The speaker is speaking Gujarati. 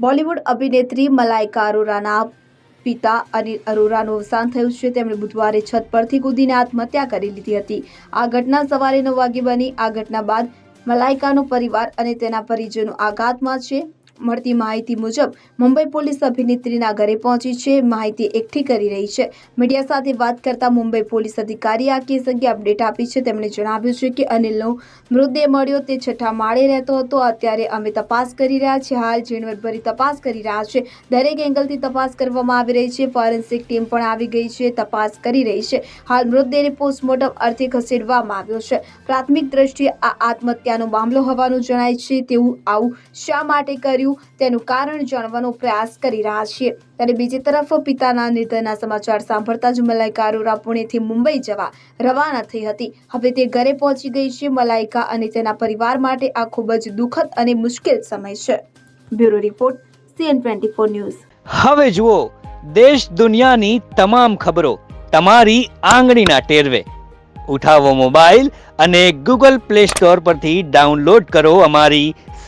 બોલિવૂડ અભિનેત્રી મલાઇકા અરોરાના પિતા અનિલ અરોરાનું અવસાન થયું છે. તેમણે બુધવારે છત પરથી કૂદીને આત્મહત્યા કરી લીધી હતી. આ ઘટના સવારે નવ વાગે બની. આ ઘટના બાદ મલાઇકાનો પરિવાર અને તેના પરિજનો આઘાતમાં છે. મળતી માહિતી મુજબ, મુંબઈ પોલીસ અભિનેત્રીના ઘરે પહોંચી છે. માહિતી એકઠી કરી રહી છે. મીડિયા સાથે વાત કરતા મુંબઈ પોલીસ અધિકારીએ આ કેસ અંગે અપડેટ આપી છે. તેમણે જણાવ્યું છે કે અનિલનો મૃતદેહ મળ્યો. તે છઠ્ઠા માળે રહેતો હતો. અત્યારે અમે તપાસ કરી રહ્યા છીએ. હાલ ઝીણવટભરી તપાસ કરી રહ્યા છે. દરેક એંગલથી તપાસ કરવામાં આવી રહી છે. ફોરેન્સિક ટીમ પણ આવી ગઈ છે. તપાસ કરી રહી છે. હાલ મૃતદેહને પોસ્ટમોર્ટમ અર્થે ખસેડવામાં આવ્યો છે. પ્રાથમિક દ્રષ્ટિએ આ આત્મહત્યાનો મામલો હોવાનું જણાય છે. તેવું આવું શા માટે કર્યું? તેનું કારણ જાણવાનો પ્રયાસ કરી રહ્યા છીએ. ત્યારે બીજી તરફ પિતાના નિધનના સમાચાર સાંભળતા જ મલાઇકા અરોરા પુણેથી મુંબઈ જવા રવાના થઈ હતી. હવે તે ઘરે પહોંચી ગઈ છે મલાઈકા અને તેના પરિવાર માટે આ ખૂબ જ દુઃખદ અને મુશ્કેલ સમય છે. Bureau report, CN twenty four news. હવે જુઓ, દેશ દુનિયાની તમામ ખબરો તમારી આંગળીના ટેરવે. ઉઠાવો મોબાઈલ અને ગૂગલ પ્લે સ્ટોર પરથી ડાઉનલોડ કરો અમારી